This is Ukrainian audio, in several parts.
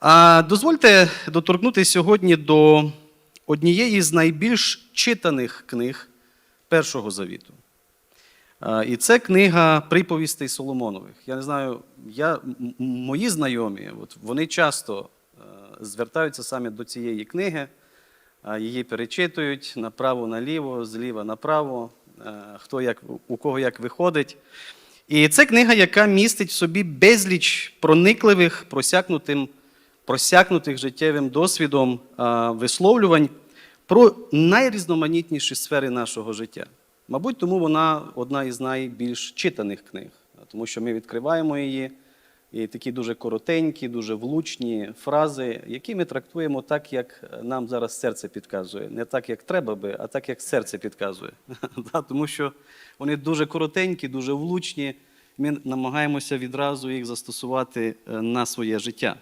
А дозвольте доторкнутися сьогодні до однієї з найбільш читаних книг Першого Завіту. І це книга приповістей Соломонових. Я не знаю, я, мої знайомі, от вони часто е, звертаються саме до цієї книги, її перечитують направо-наліво, зліва направо, е, хто як, у кого як виходить. І це книга, яка містить в собі безліч проникливих, просякнутим, просякнутих життєвим досвідом висловлювань про найрізноманітніші сфери нашого життя. Мабуть, тому вона одна із найбільш читаних книг, тому що ми відкриваємо її, і такі дуже коротенькі, дуже влучні фрази, які ми трактуємо так, як нам зараз серце підказує. Не так, як треба би, а так, як серце підказує. Тому що вони дуже коротенькі, дуже влучні. Ми намагаємося відразу їх застосувати е, на своє життя.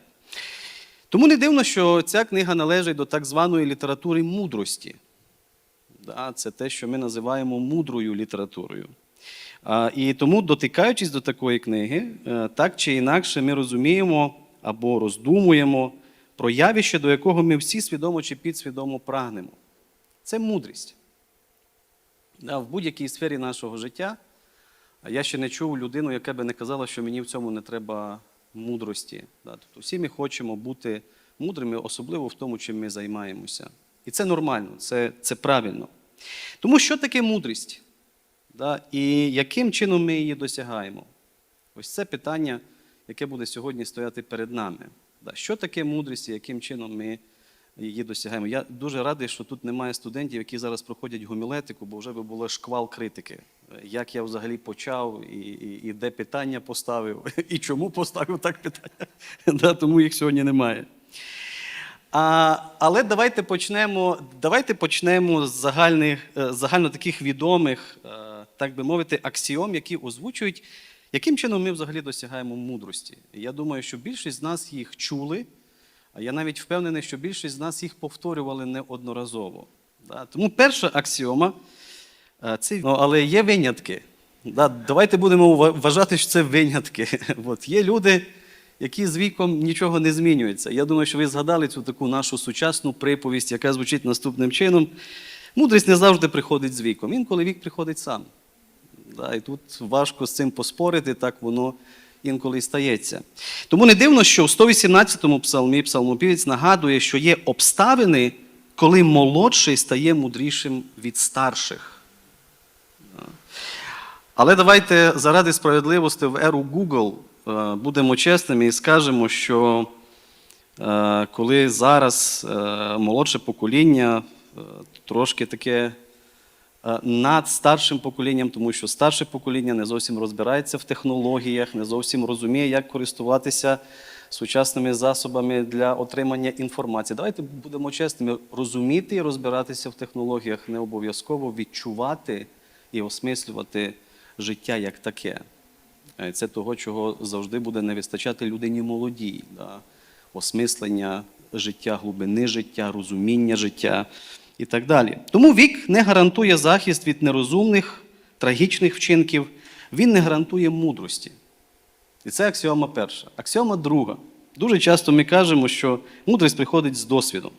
Тому не дивно, що ця книга належить до так званої літератури мудрості. Да, Це те, що ми називаємо мудрою літературою. І тому, дотикаючись до такої книги, е, так чи інакше ми розуміємо або роздумуємо про явище, до якого ми всі свідомо чи підсвідомо прагнемо. Це мудрість. В будь-якій сфері нашого життя я ще не чув людину, яка би не казала, що мені в цьому не треба мудрості. Да, Тобто всі ми хочемо бути мудрими, особливо в тому, чим ми займаємося. І це нормально, це, це правильно. Тому що таке мудрість? Да? І яким чином ми її досягаємо? Ось це питання, яке буде сьогодні стояти перед нами. Да? Що таке мудрість і яким чином ми її досягаємо? Я дуже радий, що тут немає студентів, які зараз проходять гомілетику, бо вже би було шквал критики. Як я взагалі почав, і, і, і де питання поставив, і чому поставив так питання. Да, тому їх сьогодні немає. А, але давайте почнемо, давайте почнемо з загальних, е, загально таких відомих, е, так би мовити, аксіом, які озвучують, яким чином ми взагалі досягаємо мудрості. Я думаю, що більшість з нас їх чули, а я навіть впевнений, що більшість з нас їх повторювали неодноразово. Тому перша аксіома це ну, але є винятки. Да? Давайте будемо вважати, що це винятки. От, є люди які з віком нічого не змінюються. Я думаю, що ви згадали цю таку нашу сучасну приповість, яка звучить наступним чином. Мудрість не завжди приходить з віком. Інколи вік приходить сам. Да, і тут важко з цим поспорити, так воно інколи і стається. Тому не дивно, що в 118-му псалмі псалмопівець нагадує, що є обставини, коли молодший стає мудрішим від старших. Але давайте заради справедливості в еру Google е, будемо чесними і скажемо, що е, коли зараз е, молодше покоління трошки таке над старшим поколінням, тому що старше покоління не зовсім розбирається в технологіях, не зовсім розуміє, як користуватися сучасними засобами для отримання інформації. Давайте будемо чесними, розуміти і розбиратися в технологіях не обов'язково відчувати і осмислювати життя як таке. Е, Це того, чого завжди буде не вистачати людині молодій. Да? Осмислення життя, глибини життя, розуміння життя і так далі. Тому вік не гарантує захист від нерозумних, трагічних вчинків, він не гарантує мудрості. І це аксіома перша. Аксіома друга. Дуже часто ми кажемо, що мудрість приходить з досвідом.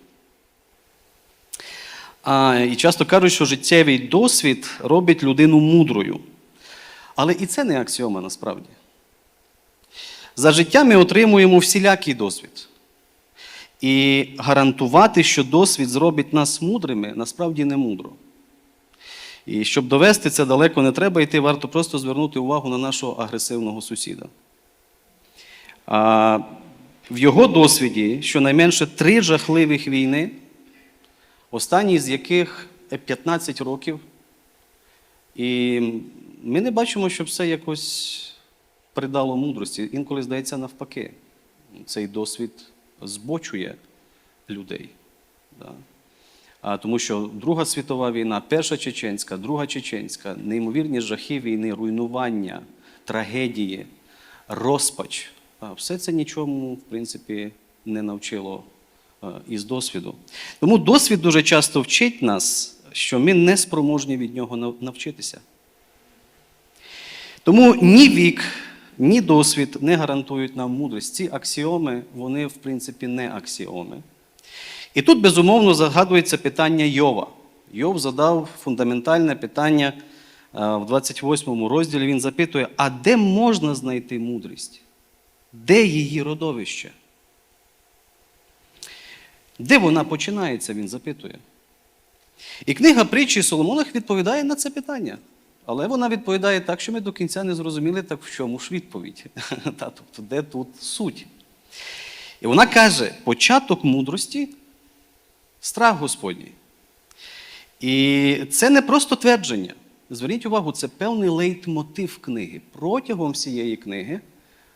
А, і часто кажуть, що життєвий досвід робить людину мудрою. Але і це не аксіома насправді. За життя ми отримуємо всілякий досвід. І гарантувати, що досвід зробить нас мудрими, насправді не мудро. І щоб довести це далеко не треба йти, варто просто звернути увагу на нашого агресивного сусіда. А, в його досвіді щонайменше три жахливих війни, останній з яких 15 років. І ми не бачимо, щоб це якось придало мудрості. Інколи здається навпаки. Цей досвід збочує людей. Да. А, тому що Друга світова війна, Перша Чеченська, Друга Чеченська, неймовірні жахи війни, руйнування, трагедії, розпач. А, все це нічому, в принципі, не навчило а, із досвіду. Тому досвід дуже часто вчить нас, що ми не спроможні від нього навчитися. Тому ні вік, ні досвід не гарантують нам мудрість. Ці аксіоми, вони, в принципі, не аксіоми. І тут, безумовно, загадується питання Йова. Йов задав фундаментальне питання е, в 28 розділі. Він запитує: а де можна знайти мудрість? Де її родовище? Де вона починається, він запитує. І книга притчі Соломонах відповідає на це питання. Але вона відповідає так, що ми до кінця не зрозуміли, так в чому ж відповідь. Та, Тобто, де тут суть? І вона каже: початок мудрості страх Господній. І це не просто твердження. Зверніть увагу, це певний лейтмотив книги. Протягом всієї книги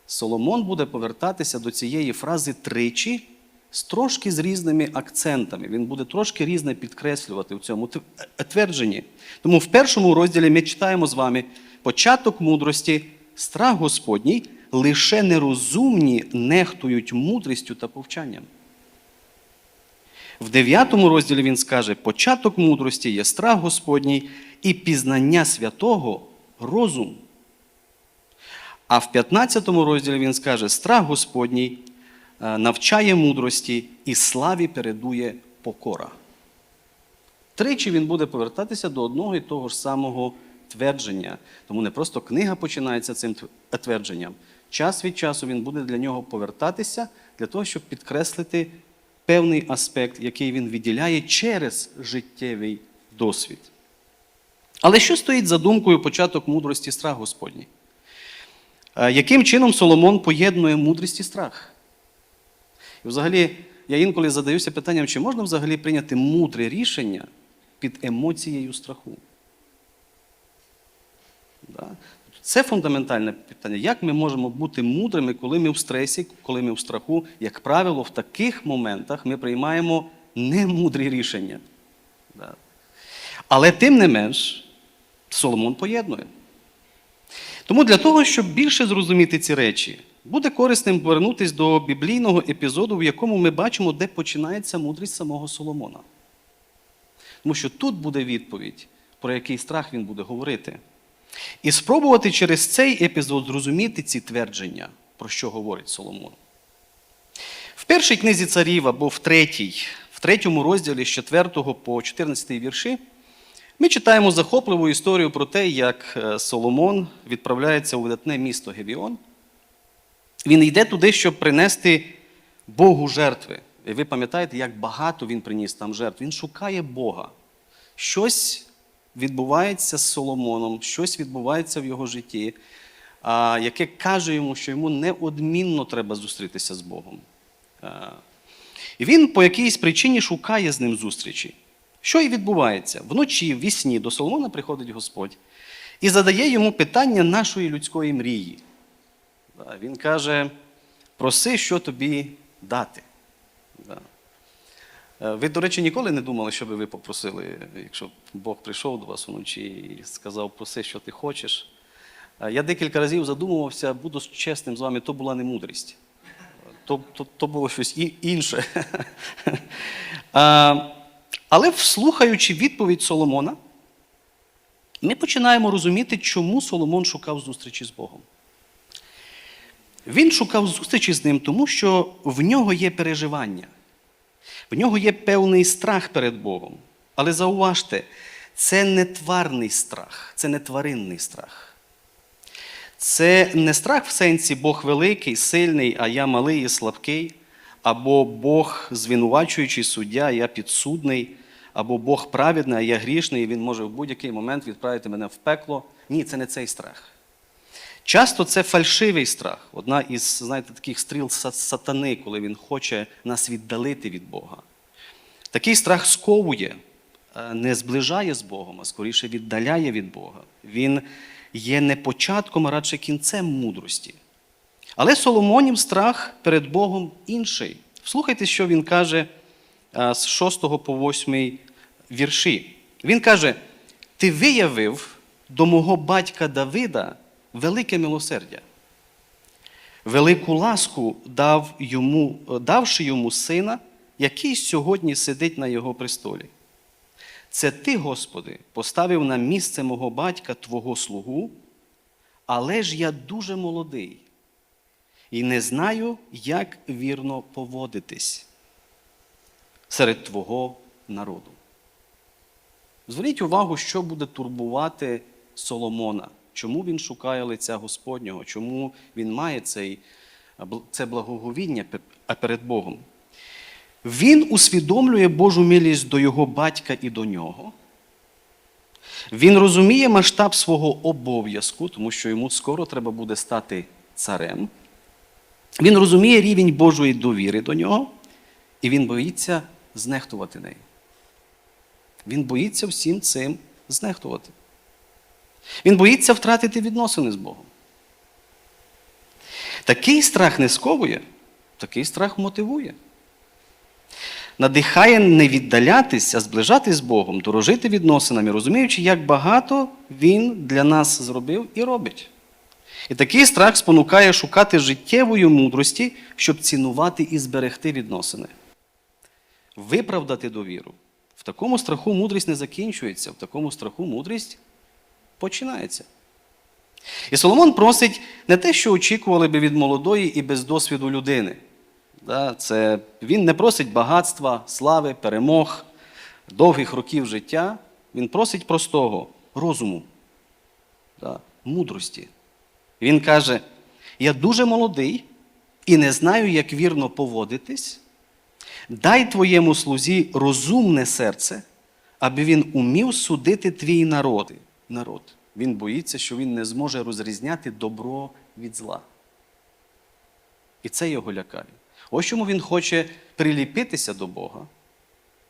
Соломон буде повертатися до цієї фрази тричі з трошки з різними акцентами. Він буде трошки різне підкреслювати в цьому е, твердженні. Тому в першому розділі ми читаємо з вами початок мудрості, страх Господній, лише нерозумні нехтують мудрістю та повчанням. В дев'ятому розділі він скаже: початок мудрості є страх Господній і пізнання святого розум. А в 15 розділі він скаже: страх Господній навчає мудрості і славі передує покора. Тричі він буде повертатися до одного і того ж самого твердження. Тому не просто книга починається цим твердженням. Час від часу він буде для нього повертатися для того, щоб підкреслити певний аспект, який він відділяє через життєвий досвід. Але що стоїть за думкою початок мудрості страх Господній? Е, Яким чином Соломон поєднує мудрість і страх? І взагалі, я інколи задаюся питанням, чи можна взагалі прийняти мудре рішення під емоцією страху? Да? Це фундаментальне питання. Як ми можемо бути мудрими, коли ми в стресі, коли ми в страху? Як правило, в таких моментах ми приймаємо немудрі рішення. Да. Але тим не менш, Соломон поєднує. Тому для того, щоб більше зрозуміти ці речі, буде корисним повернутися до біблійного епізоду, в якому ми бачимо, де починається мудрість самого Соломона. Тому що тут буде відповідь, про який страх він буде говорити. І спробувати через цей епізод зрозуміти ці твердження, про що говорить Соломон. В першій книзі царів або в третій, в третьому розділі з 4 по 14 вірші, ми читаємо захопливу історію про те, як е, Соломон відправляється у видатне місто Гевіон. Він йде туди, щоб принести Богу жертви. І ви пам'ятаєте, як багато він приніс там жертв. Він шукає Бога. Щось відбувається з Соломоном, щось відбувається в його житті, яке каже йому, що йому неодмінно треба зустрітися з Богом. І він по якійсь причині шукає з ним зустрічі. Що і відбувається? Вночі, в вісні до Соломона приходить Господь і задає йому питання нашої людської мрії. Він каже: проси, що тобі дати. Е, Ви, до речі, ніколи не думали, що би ви попросили, якщо Бог прийшов до вас вночі і сказав, проси, що ти хочеш. Е, Я декілька разів задумувався, буду чесним з вами, то була не мудрість. То, то, то було щось інше. Але вслухаючи відповідь Соломона, ми починаємо розуміти, чому Соломон шукав зустрічі з Богом. Він шукав зустрічі з ним, тому що в нього є переживання, в нього є певний страх перед Богом. Але зауважте, це не тварний страх, це не тваринний страх. Це не страх в сенсі Бог великий, сильний, а я малий і слабкий, або Бог звинувачуючий суддя, а я підсудний, або Бог праведний, а я грішний, і він може в будь-який момент відправити мене в пекло. Ні, це не цей страх. Часто це фальшивий страх, одна із, знаєте, таких стріл сатани, коли він хоче нас віддалити від Бога. Такий страх сковує, е, не зближає з Богом, а скоріше віддаляє від Бога. Він є не початком, а радше кінцем мудрості. Але Соломонів страх перед Богом інший. Слухайте, що він каже е, з 6 по 8 вірші. Він каже: Ти виявив до мого батька Давида велике милосердя. Велику ласку дав йому, давши йому сина, який сьогодні сидить на його престолі. Це ти, Господи, поставив на місце мого батька Твого слугу, але ж я дуже молодий і не знаю, як вірно поводитись серед твого народу. Зверніть увагу, що буде турбувати Соломона, чому він шукає лиця Господнього, чому він має цей, це благоговіння перед Богом. Він усвідомлює Божу милість до його батька і до нього. Він розуміє масштаб свого обов'язку, тому що йому скоро треба буде стати царем. Він розуміє рівень Божої довіри до нього, і він боїться знехтувати нею. Він боїться всім цим знехтувати. Він боїться втратити відносини з Богом. Такий страх не сковує, такий страх мотивує. Надихає не віддалятися, а зближатись з Богом, дорожити відносинами, розуміючи, як багато Він для нас зробив і робить. І такий страх спонукає шукати життєвої мудрості, щоб цінувати і зберегти відносини. Виправдати довіру. В такому страху мудрість не закінчується, в такому страху мудрість починається. І Соломон просить не те, що очікували би від молодої і без досвіду людини. Це, Він не просить багатства, слави, перемог, довгих років життя. Він просить простого розуму, мудрості. Він каже: я дуже молодий і не знаю, як вірно поводитись. Дай твоєму слузі розумне серце, аби він умів судити твій народ. Народ. Він боїться, що він не зможе розрізняти добро від зла. І це його лякає. Ось чому він хоче приліпитися до Бога,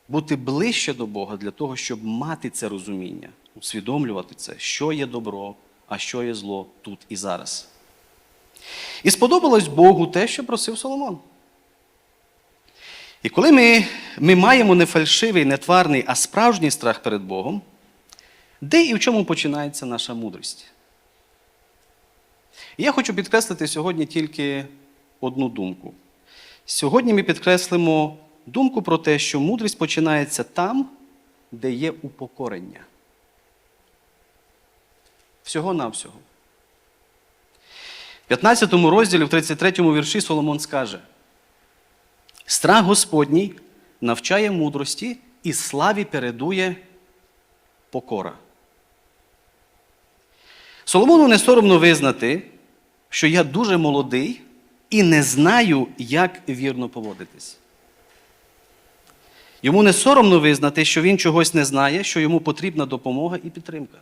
бути ближче до Бога для того, щоб мати це розуміння, усвідомлювати це, що є добро, а що є зло тут і зараз. І сподобалось Богу те, що просив Соломон. І коли ми, ми маємо не фальшивий, не тварний, а справжній страх перед Богом, де і в чому починається наша мудрість? Я хочу підкреслити сьогодні тільки одну думку. Сьогодні ми підкреслимо думку про те, що мудрість починається там, де є упокорення. Всього-навсього. В 15 розділі, в 33 вірші Соломон скаже: Страх Господній навчає мудрості і славі передує покора. Соломону не соромно визнати, що я дуже молодий і не знаю, як вірно поводитись. Йому не соромно визнати, що він чогось не знає, що йому потрібна допомога і підтримка.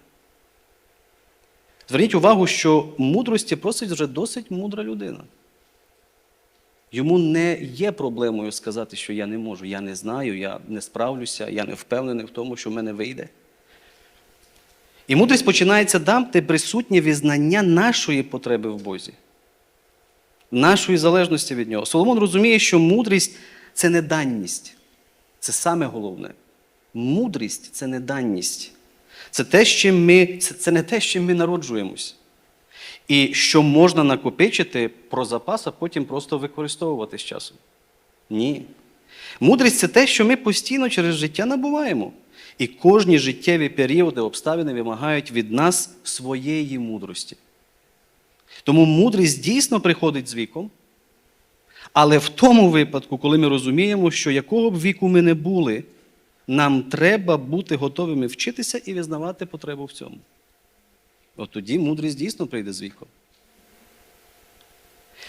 Зверніть увагу, що мудрості просить вже досить мудра людина. Йому не є проблемою сказати, що я не можу, я не знаю, я не справлюся, я не впевнений в тому, що в мене вийде. І мудрість починається там, де присутнє визнання нашої потреби в Бозі, нашої залежності від Нього. Соломон розуміє, що мудрість це не данність. Це саме головне. Мудрість це не данність. Це, те, чим ми, це, це не те, з чим ми народжуємось. І що можна накопичити про запас, а потім просто використовувати з часом. Ні. Мудрість це те, що ми постійно через життя набуваємо. І кожні життєві періоди, обставини вимагають від нас своєї мудрості. Тому мудрість дійсно приходить з віком. Але в тому випадку, коли ми розуміємо, що якого б віку ми не були, нам треба бути готовими вчитися і визнавати потребу в цьому. От тоді мудрість дійсно прийде з віком.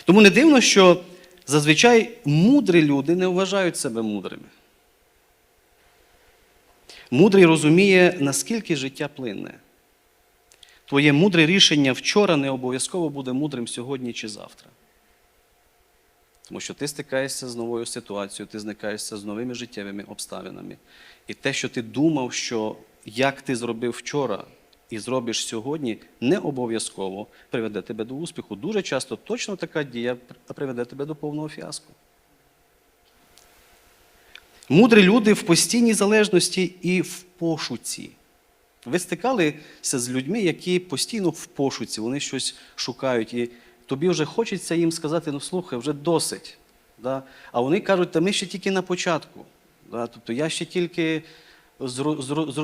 Тому не дивно, що зазвичай мудрі люди не вважають себе мудрими. Мудрий розуміє, наскільки життя плинне. Твоє мудре рішення вчора не обов'язково буде мудрим сьогодні чи завтра. Тому що ти стикаєшся з новою ситуацією, ти зникаєшся з новими життєвими обставинами. І те, що ти думав, що як ти зробив вчора і зробиш сьогодні, не обов'язково приведе тебе до успіху. Дуже часто точно така дія приведе тебе до повного фіаско. Мудрі люди в постійній залежності і в пошуці. Ви стикалися з людьми, які постійно в пошуці, вони щось шукають. І тобі вже хочеться їм сказати, ну слухай, вже досить. Да? А вони кажуть, та ми ще тільки на початку. Да? Тобто я ще тільки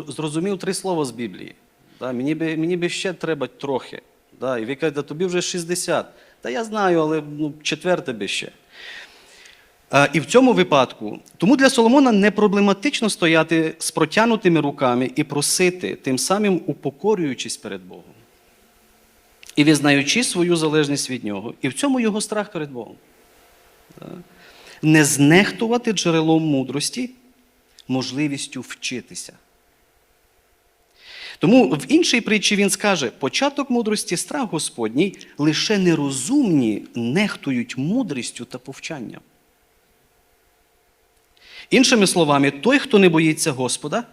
зрозумів три слова з Біблії. Да? Мені би мені би ще треба трохи. Да? І ви кажете, тобі вже 60. Та я знаю, але ну, четверте би ще. А, І в цьому випадку, тому для Соломона не проблематично стояти з протягнутими руками і просити, тим самим упокорюючись перед Богом. І визнаючи свою залежність від нього. І в цьому його страх перед Богом. Не знехтувати джерелом мудрості, можливістю вчитися. Тому в іншій притчі він скаже: початок мудрості страх Господній, лише нерозумні нехтують мудрістю та повчанням. Іншими словами, той, хто не боїться Господа,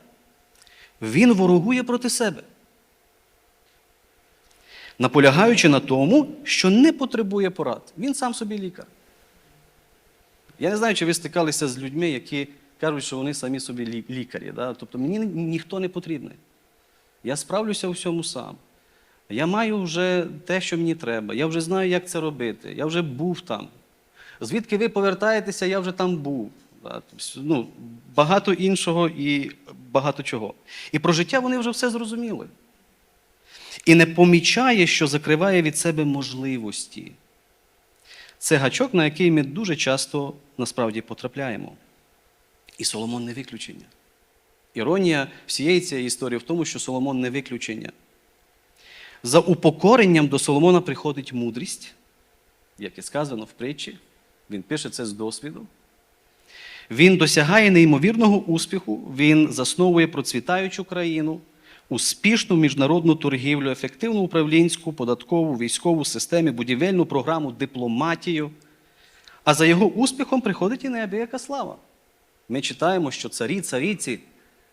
він ворогує проти себе, наполягаючи на тому, що не потребує порад. Він сам собі лікар. Я не знаю, чи ви стикалися з людьми, які кажуть, що вони самі собі лікарі. Да? Тобто мені ніхто не потрібний. Я справлюся у всьому сам. Я маю вже те, що мені треба. Я вже знаю, як це робити. Я вже був там. Звідки ви повертаєтеся, я вже там був. Ну, багато іншого і багато чого. І про життя вони вже все зрозуміли. І не помічає, що закриває від себе можливості. Це гачок, на який ми дуже часто насправді потрапляємо. І Соломон не виключення. Іронія всієї цієї історії в тому, що Соломон не виключення. За упокоренням до Соломона приходить мудрість, як і сказано в притчі, він пише це з досвіду. Він досягає неймовірного успіху, він засновує процвітаючу країну, успішну міжнародну торгівлю, ефективну управлінську, податкову, військову систему, будівельну програму, дипломатію. А за його успіхом приходить і неабияка слава. Ми читаємо, що царі, царіці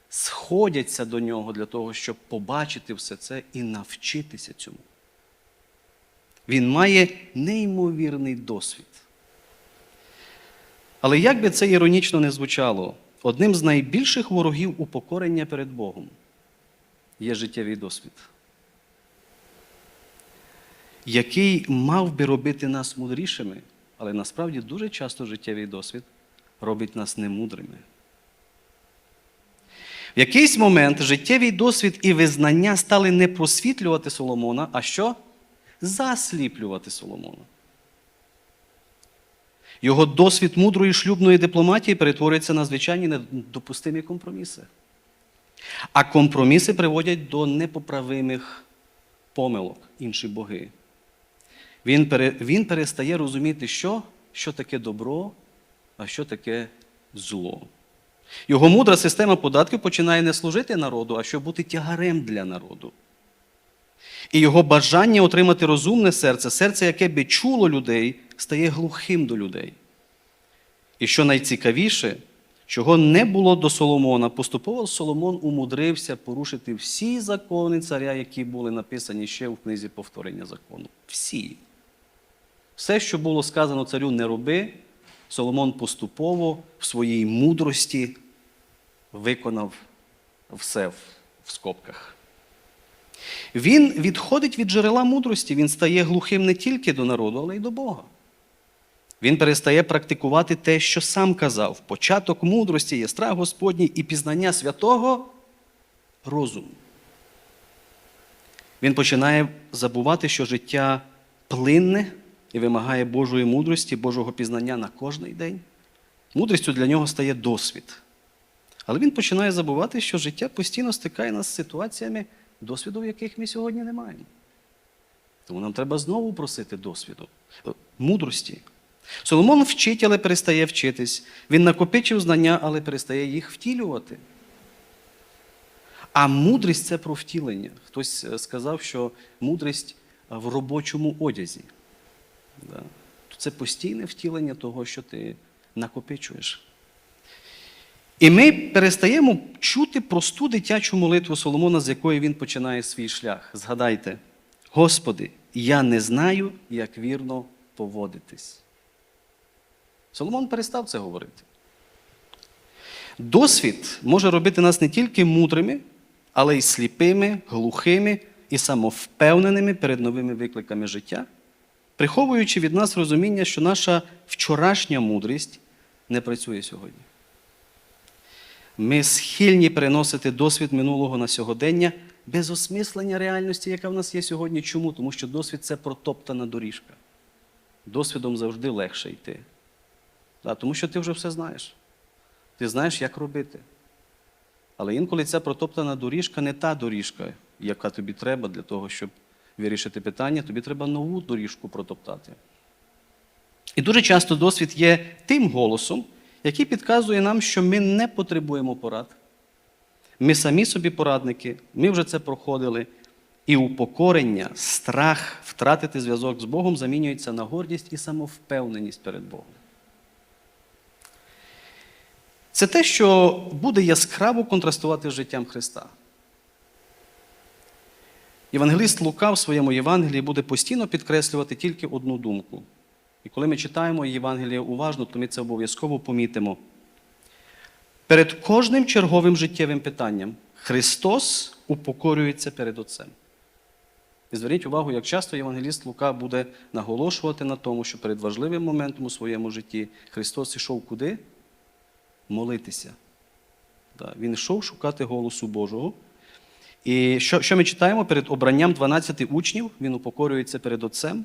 сходяться до нього для того, щоб побачити все це і навчитися цьому. Він має неймовірний досвід. Але як би це іронічно не звучало, одним з найбільших ворогів упокорення перед Богом є життєвий досвід, який мав би робити нас мудрішими, але насправді дуже часто життєвий досвід робить нас немудрими. В якийсь момент життєвий досвід і визнання стали не просвітлювати Соломона, а що? Засліплювати Соломона. Його досвід мудрої шлюбної дипломатії перетворюється на звичайні недопустимі компроміси. А компроміси приводять до непоправимих помилок інші боги. Він, пере, він перестає розуміти, що, що таке добро, а що таке зло. Його мудра система податків починає не служити народу, а щоб бути тягарем для народу. І його бажання отримати розумне серце, серце, яке би чуло людей, стає глухим до людей. І що найцікавіше, чого не було до Соломона, поступово Соломон умудрився порушити всі закони царя, які були написані ще в книзі повторення закону. Всі. Все, що було сказано царю, не роби, Соломон поступово в своїй мудрості виконав все в, скобках. Він відходить від джерела мудрості, він стає глухим не тільки до народу, але й до Бога. Він перестає практикувати те, що сам казав. Початок мудрості є Господній і пізнання святого розум. Він починає забувати, що життя плинне і вимагає Божої мудрості, Божого пізнання на кожний день. Мудрістю для нього стає досвід. Але він починає забувати, що життя постійно стикає нас з ситуаціями, досвіду, яких ми сьогодні не маємо. Тому нам треба знову просити досвіду, е, мудрості. Соломон вчить, але перестає вчитись. Він накопичив знання, але перестає їх втілювати. А мудрість це про втілення. Хтось е, сказав, що мудрість е, в робочому одязі. Це постійне втілення того, що ти накопичуєш. І ми перестаємо чути просту дитячу молитву Соломона, з якої він починає свій шлях. Згадайте, Господи, я не знаю, як вірно поводитись. Соломон перестав це говорити. Досвід може робити нас не тільки мудрими, але й сліпими, глухими і самовпевненими перед новими викликами життя, приховуючи від нас розуміння, що наша вчорашня мудрість не працює сьогодні. Ми схильні переносити досвід минулого на сьогодення, без осмислення реальності, яка в нас є сьогодні. Чому? Тому що досвід це протоптана доріжка. Досвідом завжди легше йти. Да, тому що ти вже все знаєш. Ти знаєш, як робити. Але інколи ця протоптана доріжка не та доріжка, яка тобі треба для того, щоб вирішити питання, тобі треба нову доріжку протоптати. І дуже часто досвід є тим голосом, який підказує нам, що ми не потребуємо порад. Ми самі собі порадники, ми вже це проходили. І упокорення, страх втратити зв'язок з Богом замінюється на гордість і самовпевненість перед Богом. Це те, що буде яскраво контрастувати з життям Христа. Євангеліст Лука в своєму Євангелії буде постійно підкреслювати тільки одну думку. І коли ми читаємо Євангеліє уважно, то ми це обов'язково помітимо. Перед кожним черговим життєвим питанням Христос упокорюється перед Отцем. І зверніть увагу, як часто євангеліст Лука буде наголошувати на тому, що перед важливим моментом у своєму житті Христос ішов куди? Молитися. Він йшов шукати голосу Божого. І що, що ми читаємо перед обранням 12 учнів, він упокорюється перед Отцем.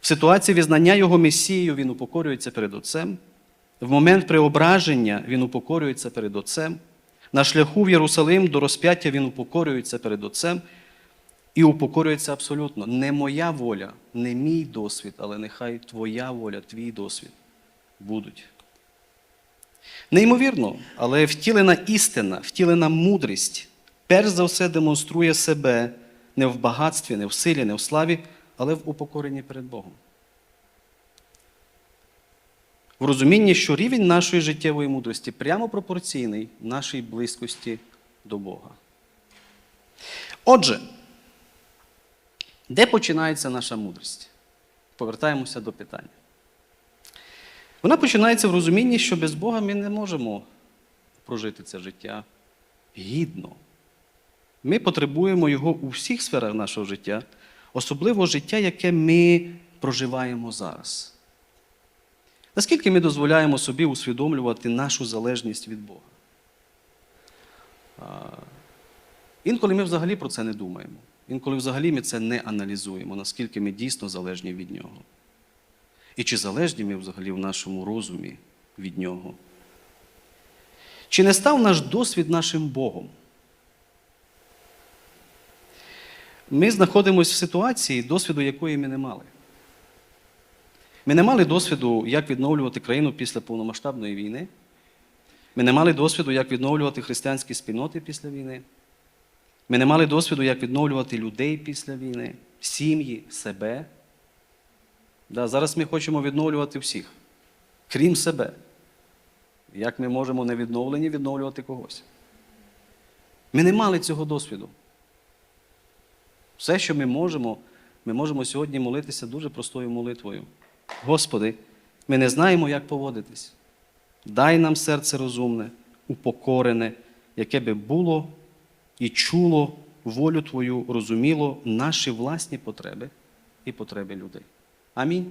В ситуації визнання його Месією він упокорюється перед Отцем. В момент преображення він упокорюється перед Отцем. На шляху в Єрусалим до розп'яття він упокорюється перед Отцем. І упокорюється абсолютно. Не моя воля, не мій досвід, але нехай твоя воля, твій досвід будуть. Неймовірно, але втілена істина, втілена мудрість, перш за все демонструє себе не в багатстві, не в силі, не в славі, але в упокоренні перед Богом. В розумінні, що рівень нашої життєвої мудрості прямо пропорційний нашій близькості до Бога. Отже, де починається наша мудрість? Повертаємося до питання. Вона починається в розумінні, що без Бога ми не можемо прожити це життя гідно. Ми потребуємо Його у всіх сферах нашого життя, особливо життя, яке ми проживаємо зараз. Наскільки ми дозволяємо собі усвідомлювати нашу залежність від Бога? Інколи ми взагалі про це не думаємо. Інколи взагалі ми це не аналізуємо, наскільки ми дійсно залежні від Нього. І чи залежні ми взагалі в нашому розумі від Нього? Чи не став наш досвід нашим Богом? Ми знаходимося в ситуації, досвіду якої ми не мали. Ми не мали досвіду, як відновлювати країну після повномасштабної війни. Ми не мали досвіду, як відновлювати християнські спільноти після війни. Ми не мали досвіду, як відновлювати людей після війни, сім'ї, себе. Да, Зараз ми хочемо відновлювати всіх, крім себе. Як ми можемо не відновлені відновлювати когось? Ми не мали цього досвіду. Все, що ми можемо, ми можемо сьогодні молитися дуже простою молитвою. Господи, ми не знаємо, як поводитись. Дай нам серце розумне, упокорене, яке би було і чуло волю Твою, розуміло наші власні потреби і потреби людей. Амінь.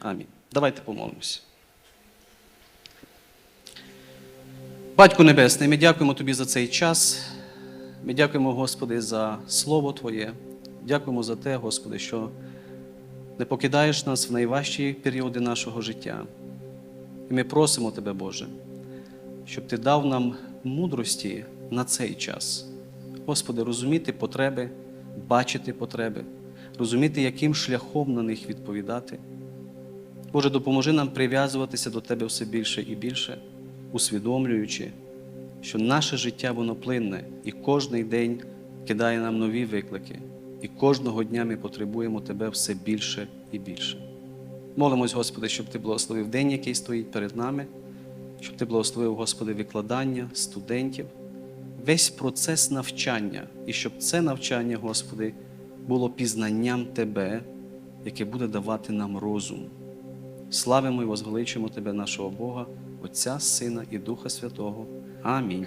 Амінь. Давайте помолимося. Батько Небесний, ми дякуємо Тобі за цей час. Ми дякуємо, Господи, за Слово Твоє. Дякуємо за те, Господи, що не покидаєш нас в найважчі періоди нашого життя. І ми просимо Тебе, Боже, щоб Ти дав нам мудрості на цей час. Господи, розуміти потреби, бачити потреби, розуміти, яким шляхом на них відповідати. Боже, допоможи нам прив'язуватися до Тебе все більше і більше, усвідомлюючи, що наше життя воно плинне, і кожний день кидає нам нові виклики, і кожного дня ми потребуємо Тебе все більше і більше. Молимось, Господи, щоб Ти благословив день, який стоїть перед нами, щоб Ти благословив, Господи, викладання студентів, весь процес навчання, і щоб це навчання, Господи, було пізнанням Тебе, яке буде давати нам розум. Славимо і возвеличуємо Тебе, нашого Бога, Отця, Сина і Духа Святого. Амінь.